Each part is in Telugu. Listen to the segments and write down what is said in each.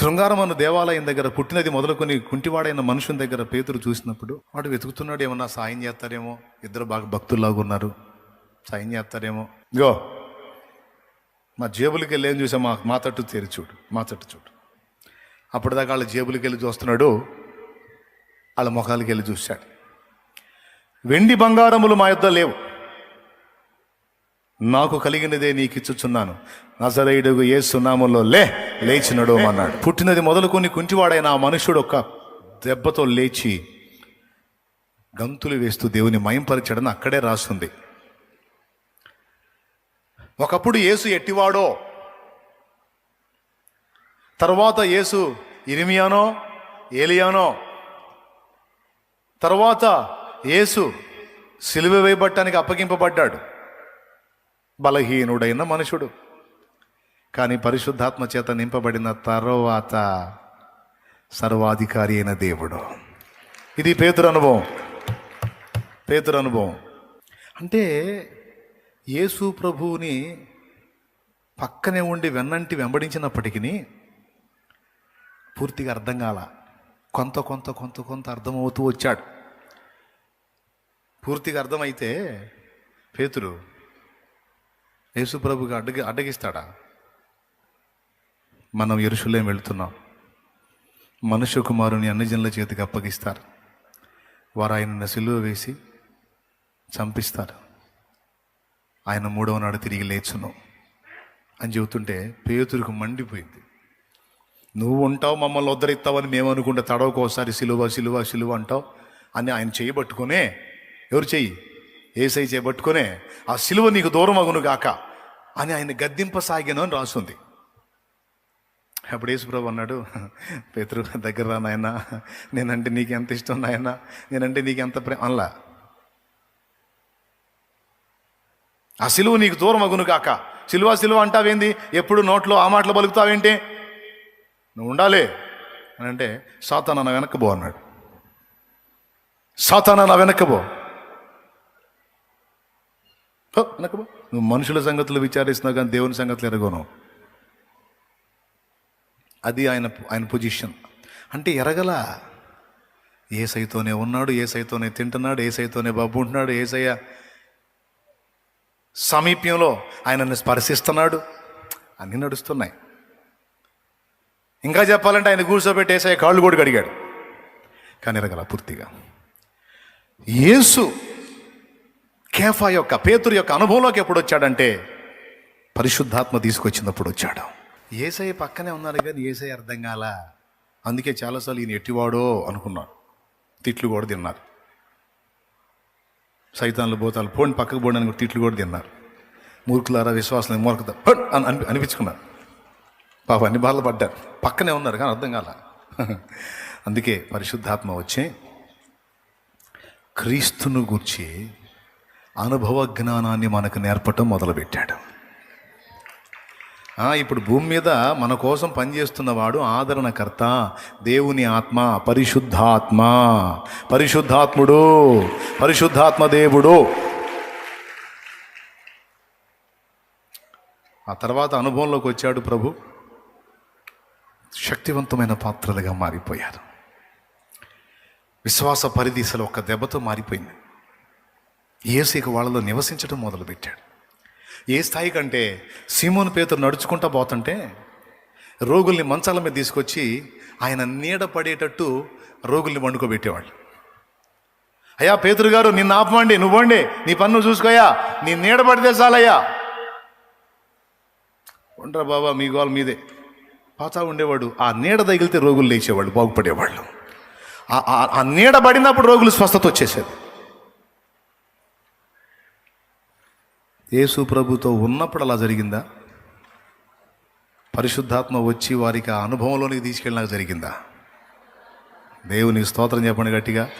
శృంగారం అన్న దేవాలయం దగ్గర పుట్టినది మొదలుకొని కుంటివాడైన మనుషుని దగ్గర పేతురు చూసినప్పుడు వాడు వెతుకుతున్నాడు ఏమన్నా సాయం చేస్తారేమో? ఇద్దరు బాగా భక్తుల్లాగా ఉన్నారు. సాయం చేస్తారేమో? గో మా జేబులకి వెళ్ళి ఏం చూసా? మా మా తట్టు తెరి చూడు మా తట్టు చూడు. అప్పటిదాకా వాళ్ళ జేబులకి వెళ్ళి చూస్తున్నాడు వాళ్ళ ముఖాలకి వెళ్ళి చూశాడు. వెండి బంగారములు మా యొద్ద లేవు. నాకు కలిగినదే నీకు ఇచ్చుచున్నాను. నజరేయుడు ఏ సున్నాములో లే లేచినడు అన్నాడు పుట్టినది మొదలుకొని కుంటివాడైన ఆ మనుషుడు ఒక దెబ్బతో లేచి గంతులు వేస్తూ దేవుని మయంపరచడని అక్కడే రాస్తుంది. ఒకప్పుడు యేసు ఎట్టివాడో? తర్వాత యేసు ఇరిమియానో ఏలియానో తర్వాత యేసు సిలువ వేయబట్టానికి అప్పగింపబడ్డాడు. బలహీనుడైన మనుషుడు. కానీ పరిశుద్ధాత్మ చేత నింపబడిన తర్వాత సర్వాధికారి అయిన దేవుడు. ఇది పేతురు అనుభవం. పేతురు అనుభవం. అంటే యేసు ప్రభువుని పక్కనే ఉండి వెన్నంటి వెంబడించినప్పటికీ పూర్తిగా అర్థం కాల. కొంత కొంత కొంత కొంత అర్థమవుతూ వచ్చాడు. పూర్తిగా అర్థమైతే పేతురు యేసుప్రభుగా అడ్డగి అడ్డగిస్తాడా? మనం ఎరుషులేం వెళుతున్నాం. మనుష్య కుమారుని అన్ని జనుల చేతికి అప్పగిస్తారు. వారు ఆయన సిలువ వేసి చంపిస్తారు. ఆయన మూడవ నాడు తిరిగి లేచును. అని చెబుతుంటే పేతురికి మండిపోయింది. నువ్వు ఉంటావు మమ్మల్ని ఉద్ధరిస్తావని మేము అనుకుంటే తడవకోసారి సిలువ సిలువ సిలువ అంటావు అని ఆయన చేయబట్టుకునే ఎవరు చెయ్యి? ఏసై చేపట్టుకునే ఆ సిలువ నీకు దూరమగును గాక అని ఆయన గద్దింపసాగాను అని రాస్తుంది. అప్పుడు యేసుప్రభు అన్నాడు పేతురు దగ్గర రా నాయన. నేనంటే నీకు ఎంత ఇష్టం నాయన? నేనంటే నీకు ఎంత ప్రేమ? అనలా. ఆ సిలువ నీకు దూరం అగును కాక సిలువ సిలువ అంటావేంది? ఎప్పుడు నోట్లో ఆ మాటలు పలుకుతావేంటి? నువ్వు ఉండాలి. అని అంటే సాతాన నా వెనక్కి పో అన్నాడు. సాతాన నా వెనక్కి పో. పో, నువ్వు మనుషుల సంగతులు విచారిస్తున్నావు కానీ దేవుని సంగతులు ఎరగను అది ఆయన ఆయన పొజిషన్. అంటే ఎరగల. ఏ సైతోనే ఉన్నాడు ఏ సైతోనే తింటున్నాడు ఏ సైతోనే బాబు ఉంటున్నాడు ఏసయ్య సమీప్యంలో ఆయనను స్పర్శిస్తున్నాడు. అన్నీ నడుస్తున్నాయి. ఇంకా చెప్పాలంటే ఆయన కూర్చోబెట్టి ఏసయ్య కాళ్ళు కూడా కడిగాడు కానీ ఎరగల పూర్తిగా. యేసు కేఫా యొక్క పేతురు యొక్క అనుభవంలోకి ఎప్పుడు వచ్చాడంటే పరిశుద్ధాత్మ తీసుకొచ్చినప్పుడు వచ్చాడు. ఏసఐ పక్కనే ఉన్నారు కానీ ఏసఐ అర్థం కాల. అందుకే చాలాసార్లు ఈయన ఎట్టివాడో అనుకున్నాడు తిట్లు కూడా తిన్నారు. సైతాన్లు భూతాలు పోండి పక్కకు పోండి అని కూడా తిట్లు కూడా తిన్నారు. మూర్ఖులారా విశ్వాసం మూర్ఖత. పోండి అని అనిపి అనిపించుకున్నారు పాప అన్ని బాధలు పడ్డారు పక్కనే ఉన్నారు కానీ అర్థం కాల. అందుకే పరిశుద్ధాత్మ వచ్చి క్రీస్తును గూర్చి అనుభవ జ్ఞానాన్ని మనకు నేర్పటం మొదలుపెట్టాడు. ఇప్పుడు భూమి మీద మన కోసం పనిచేస్తున్నవాడు ఆదరణకర్త దేవుని ఆత్మ పరిశుద్ధాత్మ. పరిశుద్ధాత్ముడు పరిశుద్ధాత్మ దేవుడు. ఆ తర్వాత అనుభవంలోకి వచ్చాడు ప్రభు. శక్తివంతమైన పాత్రలుగా మారిపోయారు. విశ్వాస పరిధిశలు ఒక దెబ్బతో మారిపోయింది. ఏసీక వాళ్ళలో నివసించడం మొదలుపెట్టాడు. ఏ స్థాయి కంటే సీమోను పేతురు నడుచుకుంటా పోతుంటే రోగుల్ని మంచాల మీద తీసుకొచ్చి ఆయన నీడ పడేటట్టు రోగుల్ని వండుకోబెట్టేవాళ్ళు. అయ్యా పేతురు గారు నిన్ను ఆపమండి నువ్వండి నీ పన్ను చూసుకోయా నీ నీడ పడితే చాలయ్యా. ఉండరా బాబా మీ గోల్ మీదే. పాతా ఉండేవాడు ఆ నీడ తగిలితే రోగులు లేచేవాళ్ళు బాగుపడేవాళ్ళు. ఆ నీడ పడినప్పుడు రోగులు స్వస్థత వచ్చేసేది. యేసు ప్రభుతో ఉన్నప్పుడు అలా జరిగిందా? పరిశుద్ధాత్మ వచ్చి వారికి ఆ అనుభవంలోనికి తీసుకెళ్ళినాక జరిగిందా? దేవుని స్తోత్రం చెప్పండి గట్టిగా.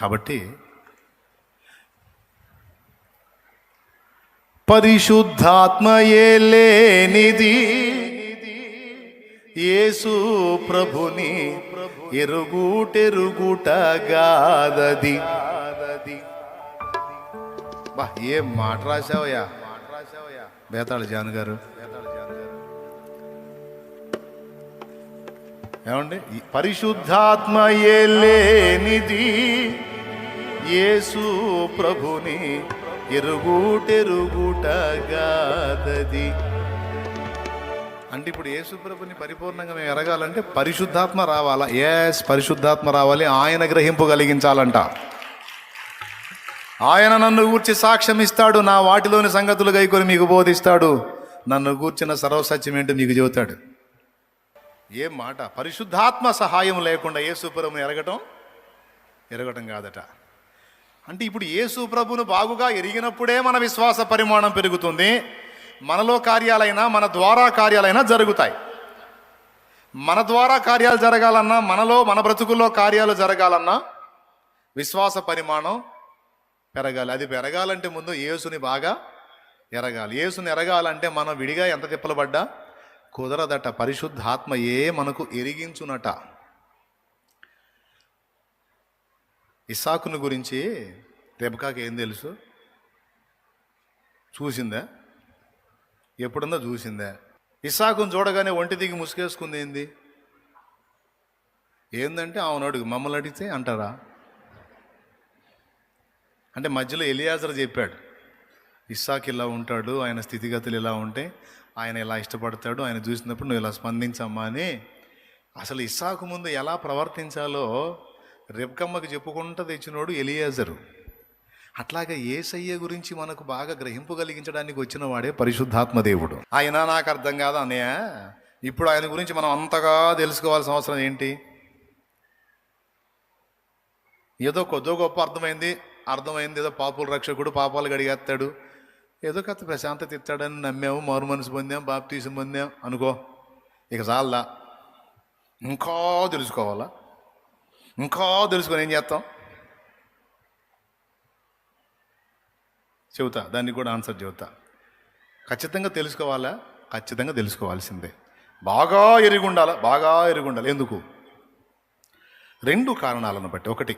కాబట్టి పరిశుద్ధాత్మయే లేనిది యేసు ప్రభుని ఎరుగుటెరుగుటగాదది సారథి బా మాట రాసావయ్యా బేతాళ జాను గారు. ఏమండి? పరిశుద్ధాత్మ ఏ లేనిది ఏ ప్రభుని ఎరుగుటెరుగుటగాది అంటే ఇప్పుడు యేసుప్రభుని పరిపూర్ణంగా మేము ఎరగాలంటే పరిశుద్ధాత్మ రావాలా? ఎస్ పరిశుద్ధాత్మ రావాలి ఆయన గ్రహింపు కలిగించాలంట. ఆయన నన్ను గూర్చి సాక్ష్యం ఇస్తాడు నా వాటిలోని సంగతులు గైకొని మీకు బోధిస్తాడు. నన్ను గూర్చిన సర్వసత్యం ఏంటో మీకు చెబుతాడు. ఏం మాట? పరిశుద్ధాత్మ సహాయం లేకుండా యేసు ప్రభుని ఎరగటం? ఎరగటం కాదట. అంటే ఇప్పుడు యేసు ప్రభును బాగుగా ఎరిగినప్పుడే మన విశ్వాస పరిమాణం పెరుగుతుంది. మనలో కార్యాలైనా మన ద్వారా కార్యాలైనా జరుగుతాయి. మన ద్వారా కార్యాలు జరగాలన్నా మనలో మన బ్రతుకుల్లో కార్యాలు జరగాలన్నా విశ్వాస పరిమాణం పెరగాలి. అది పెరగాలంటే ముందు యేసుని బాగా ఎరగాలి. యేసుని ఎరగాలంటే మనం విడిగా ఎంత తిప్పలు పడ్డా కుదరదట. పరిశుద్ధాత్మయే మనకు ఎరిగించునట. ఇసాకుని గురించి రెబకాకి ఏం తెలుసు? చూసిందా? ఎప్పుడుందో చూసిందా? ఇసాకును చూడగానే ఒంటి దిగి ముసుగేసుకుంది ఏంది? ఏందంటే అవును అడుగు మమ్మల్ని అడిగితే అంటారా? అంటే మధ్యలో ఎలియాజర్ చెప్పాడు ఇస్సాక్ ఇలా ఉంటాడు ఆయన స్థితిగతులు ఇలా ఉంటే ఆయన ఇలా ఇష్టపడతాడు ఆయన చూసినప్పుడు నువ్వు ఇలా స్పందించమ్మా అని. అసలు ఇస్సాకు ముందు ఎలా ప్రవర్తించాలో రెబ్కమ్మకి చెప్పుకుంటూ తెచ్చినోడు ఎలియాజరు. అట్లాగే ఏసయ్య గురించి మనకు బాగా గ్రహింపు కలిగించడానికి వచ్చిన వాడే పరిశుద్ధాత్మ దేవుడు. ఆయన నాకు అర్థం కాదు అన్నయ్య? ఇప్పుడు ఆయన గురించి మనం అంతగా తెలుసుకోవాల్సిన అవసరం ఏంటి? ఏదో కొద్దో గొప్ప అర్థమైంది. అర్థమైంది. ఏదో పాపుల రక్షకుడు పాపాలు గడిగేస్తాడు ఏదో కథ ప్రశాంతత ఇస్తాడని నమ్మాము. మారు మనసు పొందాం బాప్తీసం పొందాం అనుకో. ఇక చాలదా? ఇంకా తెలుసుకోవాలా? ఇంకా తెలుసుకొని ఏం చేస్తాం? చెబుతా దానికి కూడా ఆన్సర్ చెబుతా. ఖచ్చితంగా తెలుసుకోవాలా? ఖచ్చితంగా తెలుసుకోవాల్సిందే. బాగా ఎరిగి ఉండాలా? బాగా ఎరిగి ఉండాలి. ఎందుకు? రెండు కారణాలను బట్టి. ఒకటి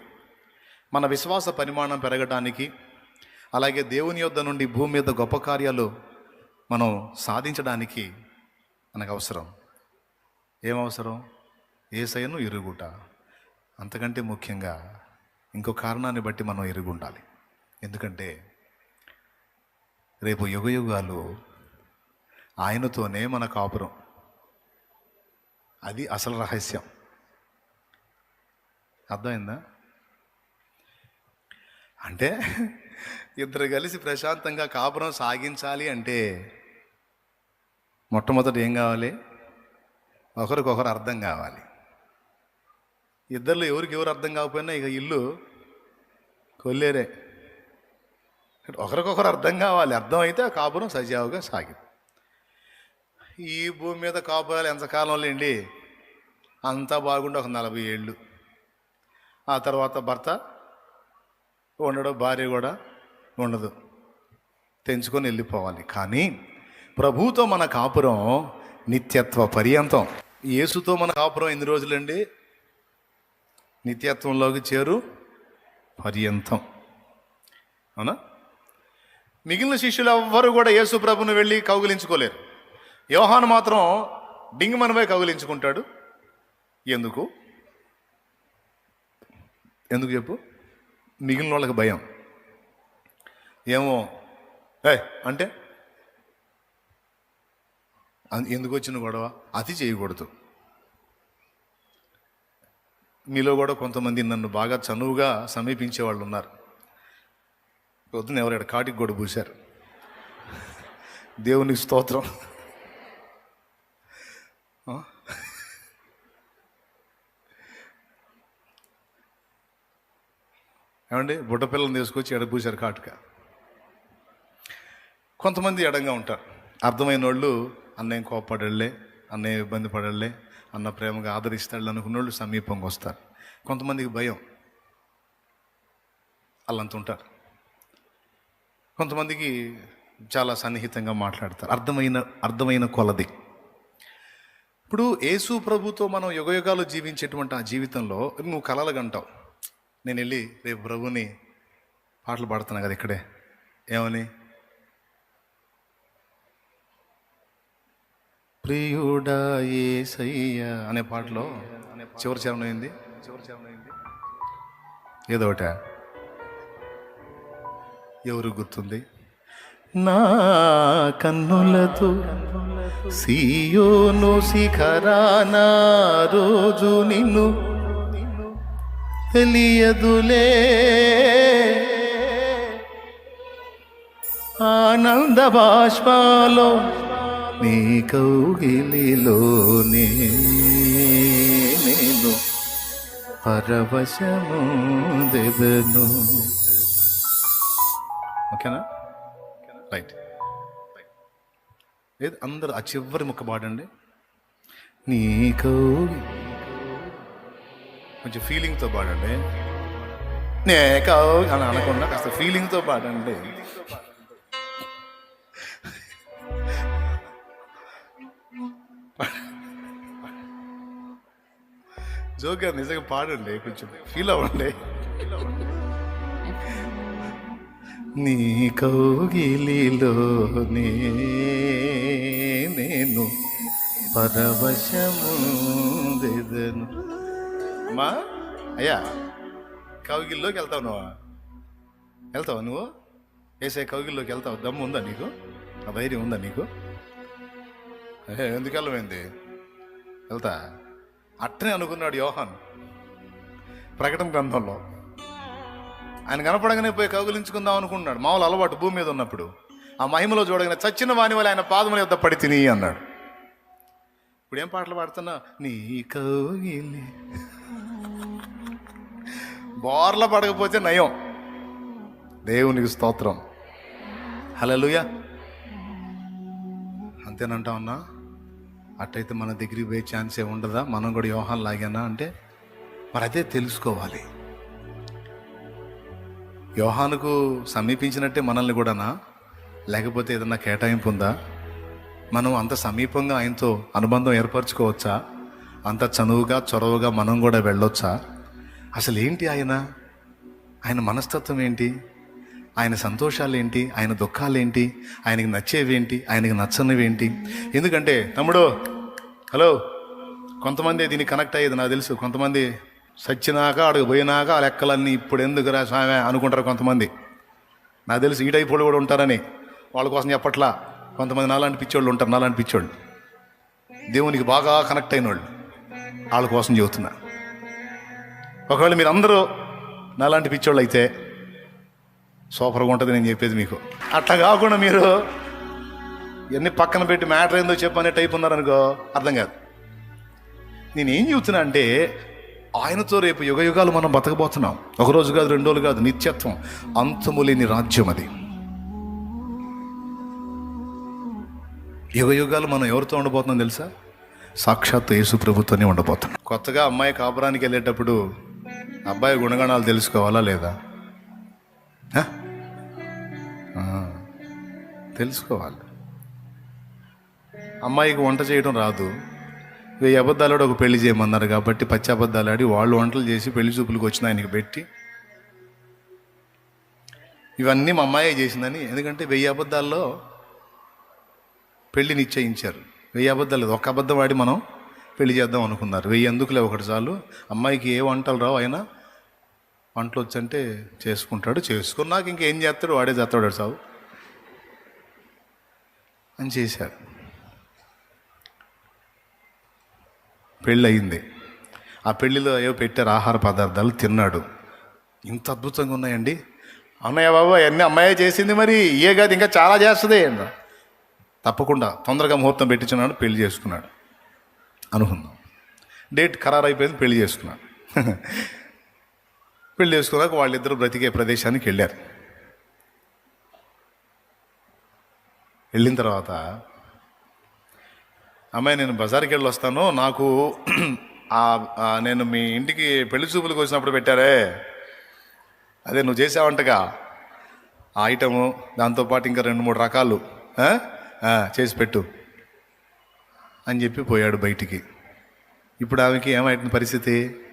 మన విశ్వాస పరిమాణం పెరగడానికి అలాగే దేవుని యొద్ద నుండి భూమి మీద గొప్ప కార్యాలు మనం సాధించడానికి మనకు అవసరం. ఏం అవసరం? ఏసయ్యను ఇరుగుట అంతకంటే ముఖ్యంగా ఇంకో కారణాన్ని బట్టి మనం ఇరుగుండాలి ఎందుకంటే రేపు యుగ యుగాలు ఆయనతోనే మన కాపురం. అది అసలు రహస్యం. అర్థమైందా? అంటే ఇద్దరు కలిసి ప్రశాంతంగా కాపురం సాగించాలి అంటే మొట్టమొదటి ఏం కావాలి? ఒకరికొకరు అర్థం కావాలి. ఇద్దరిలో ఎవరికి ఎవరు అర్థం కాకపోయినా ఇక ఇల్లు కొల్లేరే. ఒకరికొకరు అర్థం కావాలి. అర్థం అయితే ఆ కాపురం సజావుగా సాగింది. ఈ భూమి మీద కాపురాలు ఎంతకాలం లేండి? అంతా బాగుండే ఒక నలభై ఏళ్ళు. ఆ తర్వాత భర్త ఉండడు భార్య కూడా ఉండదు. తెంచుకొని వెళ్ళిపోవాలి. కానీ ప్రభుతో మన కాపురం నిత్యత్వ పర్యంతం. యేసుతో మన కాపురం ఎన్ని రోజులండి? నిత్యత్వంలోకి చేరు పర్యంతం. అవునా? మిగిలిన శిష్యులు ఎవ్వరు కూడా యేసు ప్రభుని వెళ్ళి కౌగిలించుకోలేరు. యోహాను మాత్రం డింగిమనపై కౌగిలించుకుంటాడు. ఎందుకు? ఎందుకు చెప్పు? మిగిలిన వాళ్ళకి భయం. ఏమో? ఏ అంటే? ఎందుకు వచ్చిన గొడవ? అతి చేయకూడదు. మీలో కూడా కొంతమంది నన్ను బాగా చనువుగా సమీపించే వాళ్ళు ఉన్నారు. పొద్దున ఎవరు ఇక్కడ కాటికి కూడా పూశారు? దేవునికి స్తోత్రం. ఏమండి? బుడ్డపిల్లని తీసుకొచ్చి ఎడబూశారు కాటుక. కొంతమంది ఎడంగా ఉంటారు. అర్థమైన వాళ్ళు అన్నయ్య కోపడలే అన్నయ్య ఇబ్బంది పడలే అన్న ప్రేమగా ఆదరిస్తాడు అనుకున్న వాళ్ళు సమీపంగా వస్తారు. కొంతమందికి భయం. అల్లంత ఉంటారు కొంతమందికి చాలా సన్నిహితంగా మాట్లాడతారు. అర్థమైన అర్థమైన కొలది. ఇప్పుడు యేసు ప్రభుతో మనం యుగయుగాలు జీవించేటువంటి ఆ జీవితంలో నువ్వు కలలుగంటావు. నేను వెళ్ళి రేపు ప్రభుని పాటలు పాడుతున్నా కదా ఇక్కడే. ఏమని? ప్రియుడా ఏసయ్య అనే పాటలో చివరి చరణం అయింది చివరి చరణం అయింది ఏదో ఒకట. ఎవరు గుర్తుంది? నా కన్నులతో సీయోను నా రోజు నిన్ను తెలియదులే. ఆనంద బాష్పాలో నీ కౌగిలిలోనే నేను పరవశము దెదను ఓకేనా? రైట్ లేదు అందరు ఆ చివరి ముక్క పాడండి. నీ కౌగి కొంచెం ఫీలింగ్తో పాడండి. నే కావు అని అనకుండా కాస్త ఫీలింగ్తో పాడండి. జోగా నిజంగా పాడండి కొంచెం ఫీల్ అవ్వండి. నీ కౌగిలిలోనే నేను పరవశము దెదను అమ్మా. అయ్యా కవిగిల్లోకి వెళ్తావు నువ్వు. వెళ్తావు నువ్వు? వేసే కౌగిల్లోకి వెళ్తావు? దమ్ము ఉందా నీకు? ఆ ధైర్యం ఉందా నీకు? ఏ, ఎందుకు వెళ్ళమైంది వెళ్తా. అట్టనే అనుకున్నాడు యోహాన్ ప్రకటన గ్రంథంలో. ఆయన కనపడగానే పోయి కౌగులించుకుందాం అనుకున్నాడు మామూలు అలవాటు భూమి మీద ఉన్నప్పుడు. ఆ మహిమలో చూడగానే చచ్చిన వాణి వల్ల ఆయన పాదముల యొద్ద పడి తిని అన్నాడు. ఇప్పుడు ఏం పాటలు పాడుతున్నా? నీ కౌగిలి. బోర్ల పడకపోతే నయం. దేవునికి స్తోత్రం. హలోయ అంతేనంటా ఉన్నా అట్టయితే మన దగ్గరికి పోయే ఛాన్సే ఉండదా? మనం కూడా వ్యూహాలు లాగానా? అంటే మరి అదే తెలుసుకోవాలి. వ్యూహానుకు సమీపించినట్టే మనల్ని కూడానా? లేకపోతే ఏదన్నా కేటాయింపు ఉందా? మనం అంత సమీపంగా ఆయనతో అనుబంధం ఏర్పరచుకోవచ్చా? అంత చనువుగా చొరవగా మనం కూడా వెళ్ళొచ్చా? అసలు ఏంటి ఆయన? ఆయన మనస్తత్వం ఏంటి? ఆయన సంతోషాలు ఏంటి ఆయన దుఃఖాలు ఏంటి ఆయనకి నచ్చేవేంటి? ఆయనకి నచ్చనివేంటి? ఎందుకంటే తమ్ముడు హలో కొంతమంది దీనికి కనెక్ట్ అయ్యేది నాకు తెలుసు. కొంతమంది సచ్చినాక అడుగు పోయినాక ఆ లెక్కలన్నీ ఇప్పుడు ఎందుకు రాసామే అనుకుంటారు కొంతమంది. నాకు తెలుసు ఈ టైప్ కూడా ఉంటారని. వాళ్ళ కోసం చెప్పట్లా కొంతమంది నాలాంటి పిచ్చోళ్ళు ఉంటారు నాలాంటి పిచ్చోళ్ళు. దేవునికి బాగా కనెక్ట్ అయిన వాళ్ళు వాళ్ళ కోసం చెబుతున్నా. ఒకవేళ మీరు అందరూ నాలాంటి పిచ్చోళ్ళు అయితే సూపర్గా ఉంటుంది నేను చెప్పేది మీకు. అట్లా కాకుండా మీరు ఎన్ని పక్కన పెట్టి మ్యాటర్ ఏందో చెప్పనే టైప్ ఉన్నారనుకో అర్థం కాదు. నేనేం చెబుతున్నా అంటే ఆయనతో రేపు యుగ యుగాలు మనం బతకబోతున్నాం. ఒకరోజు కాదు రెండు రోజులు కాదు నిత్యత్వం. అంతము లేని రాజ్యం అది. యుగ యుగాలు మనం ఎవరితో ఉండబోతున్నాం తెలుసా? సాక్షాత్ యేసు ప్రభుత్వనే ఉండబోతున్నాం. కొత్తగా అమ్మాయి కాపురానికి వెళ్ళేటప్పుడు అబ్బాయి గుణగణాలు తెలుసుకోవాలా లేదా? తెలుసుకోవాలి. అమ్మాయికి వంట చేయడం రాదు. వెయ్యి అబద్ధాలు ఒక పెళ్ళి చేయమన్నారు కాబట్టి పచ్చి అబద్ధాలు ఆడి వాళ్ళు వంటలు చేసి పెళ్ళి చూపులకు వచ్చిన ఆయనకి పెట్టి ఇవన్నీ మా అమ్మాయి చేసిందని. ఎందుకంటే వెయ్యి అబద్ధాల్లో పెళ్ళి నిశ్చయించారు. వెయ్యి అబద్ధాలు లేదు. ఒక అబద్ధం ఆడి మనం పెళ్ళి చేద్దాం అనుకున్నారు. వెయ్యి ఎందుకులే ఒకటి చాలు. అమ్మాయికి ఏ వంటలు రావు అయినా వంటలు వచ్చంటే చేసుకుంటాడు చేసుకున్నాక ఇంకేం చేస్తాడు వాడే చేస్తాడు సావు అని చేశారు పెళ్ళి అయింది ఆ పెళ్ళిలో ఏవో పెట్టారు ఆహార పదార్థాలు తిన్నాడు. ఇంత అద్భుతంగా ఉన్నాయండి. అన్నయ్య బాబు అన్నీ అమ్మాయే చేసింది మరి ఏ కాదు ఇంకా చాలా చేస్తుంది అన్న తప్పకుండా తొందరగా ముహూర్తం పెట్టించున్నాడు పెళ్ళి చేసుకున్నాడు. అనుకుందాం. డేట్ ఖరారు అయిపోయింది పెళ్ళి చేసుకున్నాడు. పెళ్ళి చేసుకున్నాక వాళ్ళిద్దరూ బ్రతికే ప్రదేశానికి వెళ్ళారు. వెళ్ళిన తర్వాత అమ్మాయి నేను బజార్కి వెళ్ళి వస్తాను. నాకు నేను మీ ఇంటికి పెళ్ళి చూపులకు వచ్చినప్పుడు పెట్టారే. అదే నువ్వు చేసావంటగా. ఆ ఐటము దాంతోపాటు ఇంకా రెండు మూడు రకాలు చేసి పెట్టు. అని చెప్పి పోయాడు బయటికి. ఇప్పుడు ఆమెకి ఏమైతుంది పరిస్థితి?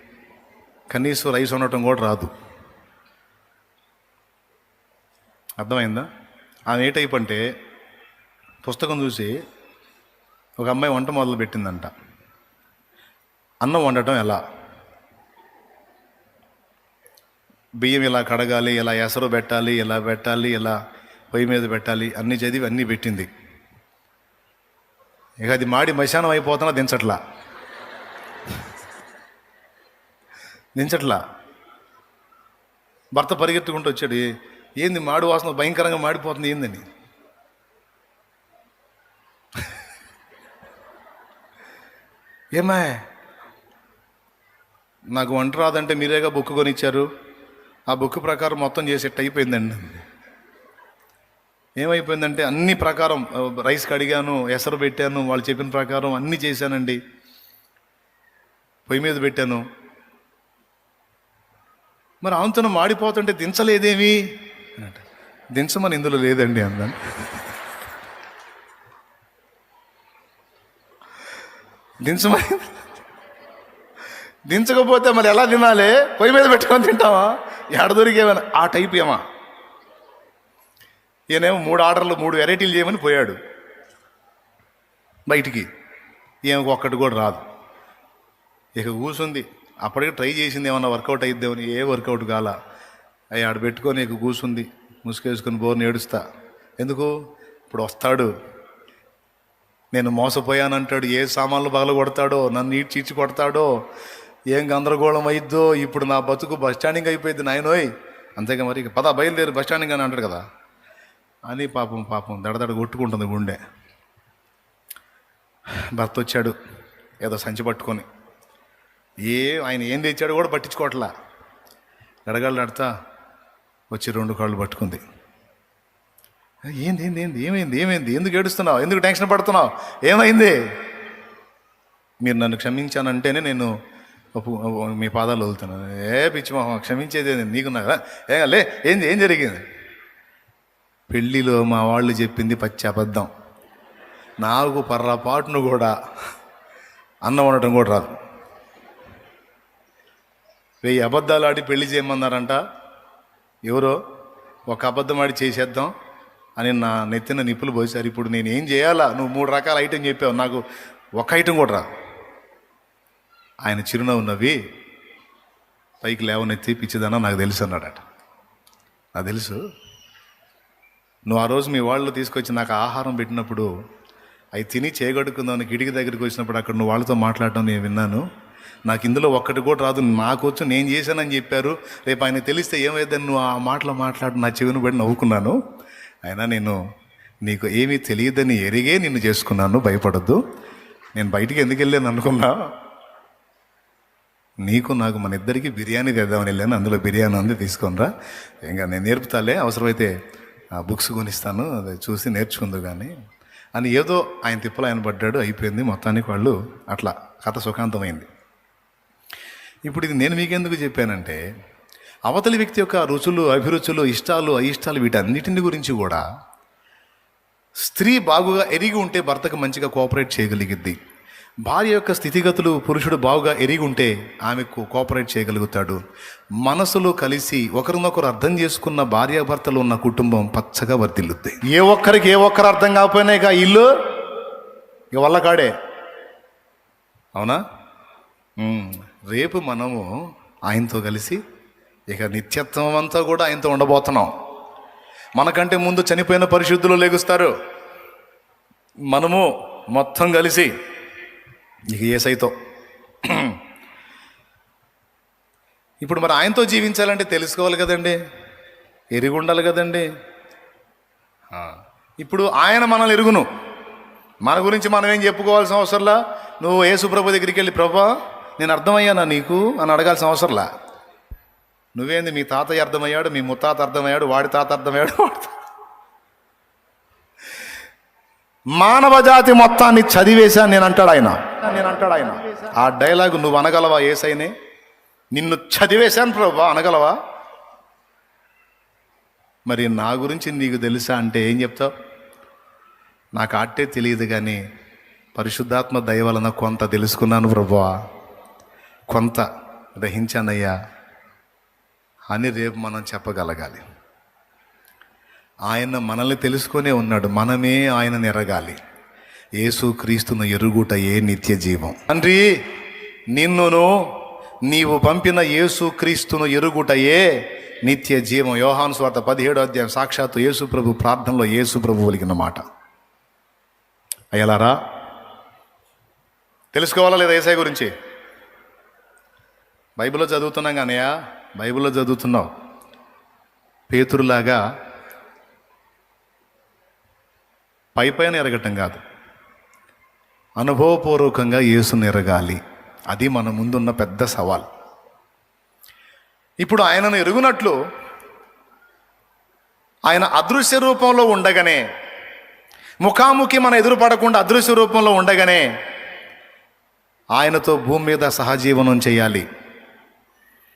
కనీసం రైస్ ఉండటం కూడా రాదు. అర్థమైందా? ఆమె ఏ టైప్ అంటే పుస్తకం చూసి ఒక అమ్మాయి వంట మొదలు పెట్టిందంట అన్నం వండటం ఎలా? బియ్యం ఇలా కడగాలి ఇలా ఎసరు పెట్టాలి ఇలా పెట్టాలి ఇలా పొయ్యి మీద పెట్టాలి అన్నీ చదివి అన్నీ పెట్టింది. ఇక అది మాడి మశానం అయిపోతున్నా దించట్లా. దించట్లా భర్త పరిగెత్తుకుంటూ వచ్చాడు. ఏంది మాడి వాసన భయంకరంగా మాడిపోతుంది ఏందని? ఏమా నాకు వంట రాదంటే మీరేగా బుక్ కొనిచ్చారు? ఆ బుక్ ప్రకారం మొత్తం చేసేట్టు అయిపోయిందండి. ఏమైపోయిందంటే అన్ని ప్రకారం రైస్ కడిగాను ఎసరు పెట్టాను వాళ్ళు చెప్పిన ప్రకారం అన్నీ చేశానండి. పొయ్యి మీద పెట్టాను. మరి ఆంతను మాడిపోతుంటే దించలేదేమి. దించమని ఇందులో లేదండి అందాను దించమని దించకపోతే మరి ఎలా తినాలి? పొయ్యి మీద పెట్టుకొని తింటావా? ఎడ దొరికేమని ఆ టైప్ ఏమా? ఈయనేమో మూడు ఆర్డర్లు మూడు వెరైటీలు చేయమని పోయాడు. బయటికి. ఈమెకు ఒక్కటి కూడా రాదు. ఇక కూసుంది అప్పటికి ట్రై చేసింది ఏమన్నా వర్కౌట్ అయిద్దామని ఏ వర్కౌట్ కాల. అవి ఆడ పెట్టుకొని నీకు కూసుంది ముసుకేసుకొని బోర్ని ఏడుస్తా. ఎందుకు? ఇప్పుడు వస్తాడు. నేను మోసపోయానంటాడు ఏ సామాన్లు పగల కొడతాడో నన్ను నీటి చీచి కొడతాడో ఏం గందరగోళం అయిద్దో ఇప్పుడు నా బతుకు బస్ స్టాండింగ్ అయిపోయింది నాయనోయ్ అంతేగా మరి పద బయలుదేరి బస్ స్టాండింగ్ అని అంటాడు కదా. అని పాపం పాపం దడదడ కొట్టుకుంటుంది గుండె. భర్త వచ్చాడు ఏదో సంచి పట్టుకొని. ఏ ఆయన ఏం తెచ్చాడో కూడా పట్టించుకోవట్లా. గడగడలు నడతా వచ్చి రెండు కాళ్ళు పట్టుకుంది. ఏంది ఏంది ఏంది ఏమైంది ఏమైంది? ఎందుకు ఏడుస్తున్నావు? ఎందుకు టెన్షన్ పడుతున్నావు? ఏమైంది? మీరు నన్ను క్షమించానంటేనే నేను ఒప్పు- మీ పాదాలు వదులుతున్నాను ఏ పిచ్చి మొహం క్షమించేది ఏంది? నీకు నాకు ఏ లే ఏంది ఏం జరిగింది? పెళ్ళిలో మా వాళ్ళు చెప్పింది పచ్చి అబద్ధం. నాకు పర్రపాటును కూడా అన్నం వండటం కూడా రాదు. వెయ్యి అబద్ధాలు ఆడి పెళ్ళి చేయమన్నారంట. ఎవరో? ఒక అబద్ధం ఆడి చేసేద్దాం అని నా నెత్తిన నిప్పులు పోసారు. ఇప్పుడు నేను ఏం చేయాలా? నువ్వు మూడు రకాల ఐటెం చెప్పావు. నాకు ఒక ఐటెం కూడా రా. ఆయన చిరునవ్వు నవ్వి పైకి లేవనెత్తి పిచ్చిదన్నా నాకు తెలుసు అన్నాడట. నాకు తెలుసు. నువ్వు ఆ రోజు మీ వాళ్ళు తీసుకొచ్చి నాకు ఆహారం పెట్టినప్పుడు అవి తిని చేయగడుకుందామని కిటికీ దగ్గరికి వచ్చినప్పుడు అక్కడ నువ్వు వాళ్ళతో మాట్లాడటం నేను విన్నాను. నాకు ఇందులో ఒక్కటి కూడా రాదు. నాకు వచ్చి నేను చేశానని చెప్పారు. రేపు ఆయన తెలిస్తే ఏమైందని నువ్వు ఆ మాటలో మాట్లాడు. నా చెవిని పడి నవ్వుకున్నాను. అయినా నేను నీకు ఏమీ తెలియదని ఎరిగే నిన్ను చేసుకున్నాను. భయపడద్దు. నేను బయటికి ఎందుకు వెళ్ళాను అనుకున్నా? నీకు నాకు మన ఇద్దరికి బిర్యానీ తెద్దామని వెళ్ళాను. అందులో బిర్యానీ ఉంది తీసుకొనిరా ఇంకా నేను నేర్పుతాలే. అవసరమైతే ఆ బుక్స్ కొనిస్తాను. అది చూసి నేర్చుకుందు కానీ అని ఏదో ఆయన తిప్పలు ఆయన పడ్డాడు. అయిపోయింది. మొత్తానికి వాళ్ళు అట్లా కథ సుఖాంతమైంది. ఇప్పుడు ఇది నేను మీకెందుకు చెప్పానంటే అవతలి వ్యక్తి యొక్క రుచులు అభిరుచులు ఇష్టాలు అయిష్టాలు వీటన్నిటిని గురించి కూడా స్త్రీ బాగుగా ఎరిగి ఉంటే భర్తకు మంచిగా కోఆపరేట్ చేయగలిగిద్ది. భార్య యొక్క స్థితిగతులు పురుషుడు బాగుగా ఎరిగి ఉంటే ఆమెకు కోఆపరేట్ చేయగలుగుతాడు. మనసులు కలిసి ఒకరినొకరు అర్థం చేసుకున్న భార్యాభర్తలు ఉన్న కుటుంబం పచ్చగా వర్తిల్లుద్ది ఏ ఒక్కరికి ఏ ఒక్కరు అర్థం కాకపోయినా ఇక ఇల్లు ఇక వల్ల కాడే. అవునా? రేపు మనము ఆయనతో కలిసి ఇక నిత్యత్వం అంతా కూడా ఆయనతో ఉండబోతున్నాం. మనకంటే ముందు చనిపోయిన పరిశుద్ధులు లేగుస్తారు. మనము మొత్తం కలిసి ఇక ఏసైతో. ఇప్పుడు మరి ఆయనతో జీవించాలంటే తెలుసుకోవాలి కదండి. ఎరిగి ఉండాలి కదండి ఇప్పుడు ఆయన మనల్ని ఎరుగును. మన గురించి మనం ఏం చెప్పుకోవాల్సిన అవసరంలా? నువ్వు యేసుప్రభు దగ్గరికి వెళ్ళి ప్రభా నేను అర్థమయ్యానా నీకు అని అడగాల్సిన అవసరంలా నువ్వేంది మీ తాతయ్య అర్థమయ్యాడు మీ ముత్తాత అర్థమయ్యాడు వాడి తాత అర్థమయ్యాడు వాడి మానవ జాతి మొత్తాన్ని చదివేశా నేను అంటాడు ఆయన. నేను అంటాడు ఆయన. ఆ డైలాగ్ నువ్వు అనగలవా ఏసైనే? నిన్ను చదివేశాను ప్రభా అనగలవా? మరి నా గురించి నీకు తెలుసా అంటే ఏం చెప్తావు? నాకు ఆటే తెలియదు కానీ పరిశుద్ధాత్మ దయ వలన కొంత తెలుసుకున్నాను ప్రభువా కొంత గ్రహించానయ్యా అని రేపు మనం చెప్పగలగాలి. ఆయన మనల్ని తెలుసుకొనే ఉన్నాడు. మనమే ఆయన ఎరగాలి. యేసు క్రీస్తును ఎరుగుటయే నిత్య జీవం. తండ్రి నిన్నును నీవు పంపిన యేసు క్రీస్తును ఎరుగుటయే నిత్య జీవం. యోహాను స్వార్థ పదిహేడో అధ్యాయం సాక్షాత్తు యేసు ప్రభు ప్రార్థనలో యేసు ప్రభు ఒలిగిన మాట. అయ్యలారా తెలుసుకోవాలా లేదా ఏసై గురించి? బైబిల్లో చదువుతున్నాం కానయ్యా బైబిల్లో చదువుతున్నావు. పేతురులాగా పై పైన ఎరగటం కాదు. అనుభవపూర్వకంగా యేసుని ఎరగాలి. అది మన ముందున్న పెద్ద సవాల్. ఇప్పుడు ఆయనను ఎరుగునట్లు ఆయన అదృశ్య రూపంలో ఉండగానే ముఖాముఖి మన ఎదురు పడకుండా అదృశ్య రూపంలో ఉండగానే ఆయనతో భూమి మీద సహజీవనం చేయాలి.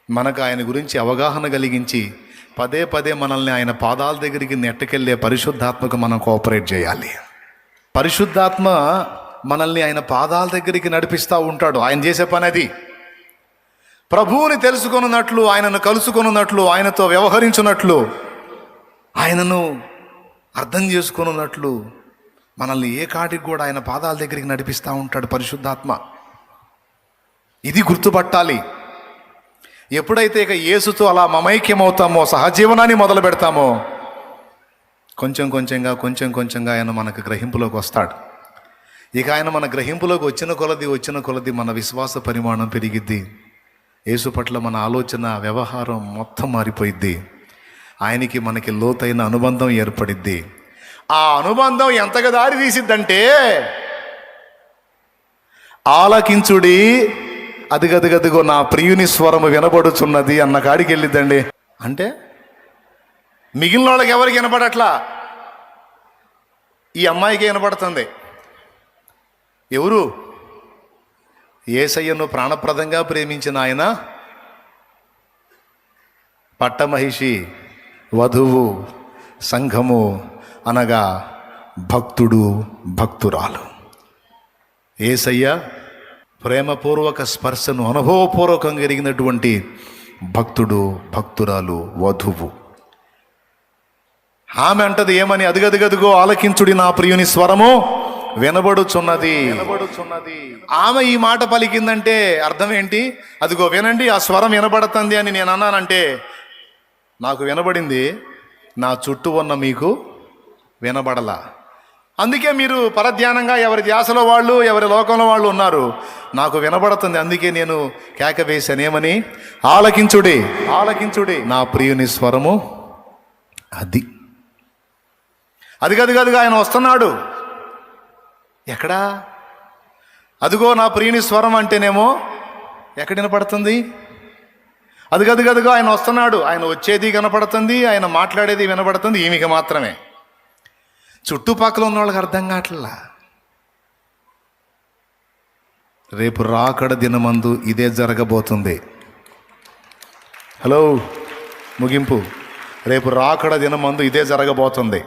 మనకు ఆయన గురించి అవగాహన కలిగించి పదే పదే మనల్ని ఆయన పాదాల దగ్గరికి నెట్టుకెళ్ళే పరిశుద్ధాత్మకు మనం కోఆపరేట్ చేయాలి. పరిశుద్ధాత్మ మనల్ని ఆయన పాదాల దగ్గరికి నడిపిస్తూ ఉంటాడు. ఆయన చేసే పని అది ప్రభువుని తెలుసుకొనున్నట్లు ఆయనను కలుసుకొనున్నట్లు ఆయనతో వ్యవహరించున్నట్లు ఆయనను అర్థం చేసుకొనున్నట్లు మనల్ని ఏ కాటికి కూడా ఆయన పాదాల దగ్గరికి నడిపిస్తూ ఉంటాడు పరిశుద్ధాత్మ. ఇది గుర్తుపట్టాలి. ఎప్పుడైతే ఇక యేసుతో అలా మమైక్యమవుతామో సహజీవనాన్ని మొదలు పెడతామో కొంచెం కొంచెంగా కొంచెం కొంచెంగా ఆయన మనకు గ్రహింపులోకి వస్తాడు. ఇక ఆయన మన గ్రహింపులోకి వచ్చిన కొలది వచ్చిన కొలది మన విశ్వాస పరిమాణం పెరిగిద్ది. యేసు పట్ల మన ఆలోచన వ్యవహారం మొత్తం మారిపోయిద్ది. ఆయనకి మనకి లోతైన అనుబంధం ఏర్పడిద్ది. ఆ అనుబంధం ఎంతగా దారి తీసిద్దంటే ఆలకించుడి అదిగదిగదిగో నా ప్రియుని స్వరము వినబడుచున్నది అన్న కాడికి వెళ్ళిద్దండి. అంటే మిగిలిన వాళ్ళకి ఎవరికి వినపడట్లా ఈ అమ్మాయికి వినపడుతుంది ఎవరు? ఏసయ్యను ప్రాణప్రదంగా ప్రేమించిన ఆయన పట్టమహిషి వధువు సంఘము అనగా భక్తుడు భక్తురాలు. ఏసయ్య ప్రేమపూర్వక స్పర్శను అనుభవపూర్వకంగా ఎరిగినటువంటి భక్తుడు భక్తురాలు వధువు. ఆమె అంటది ఏమని అదిగదిగదిగో ఆలకించుడి నా ప్రియుని స్వరము? వినబడుచున్నది. వినబడుచున్నది. ఆమె ఈ మాట పలికిందంటే అర్థం ఏంటి? అదిగో వినండి ఆ స్వరం వినబడుతుంది అని నేను అన్నానంటే నాకు వినబడింది నా చుట్టూ ఉన్న మీకు వినబడలా. అందుకే మీరు పరధ్యానంగా ఎవరి ధ్యాసలో వాళ్ళు ఎవరి లోకంలో వాళ్ళు ఉన్నారు. నాకు వినబడుతుంది అందుకే నేను కేక వేశానేమని ఆలకించుడి. ఆలకించుడి. నా ప్రియుని స్వరము అది. అది గది గదిగా ఆయన వస్తున్నాడు. ఎక్కడా? అదిగో నా ప్రియుని స్వరం అంటేనేమో ఎక్కడ వినపడుతుంది? అది గది గదిగా ఆయన వస్తున్నాడు. ఆయన వచ్చేది కనపడుతుంది ఆయన మాట్లాడేది వినపడుతుంది ఈమెకి మాత్రమే. చుట్టుపక్కల ఉన్న వాళ్ళకి అర్థం కావట్లా? రేపు రాకడ దినమందు ఇదే జరగబోతుంది. హలో ముగింపు. రేపు రాకడ దినమందు ఇదే జరగబోతుంది.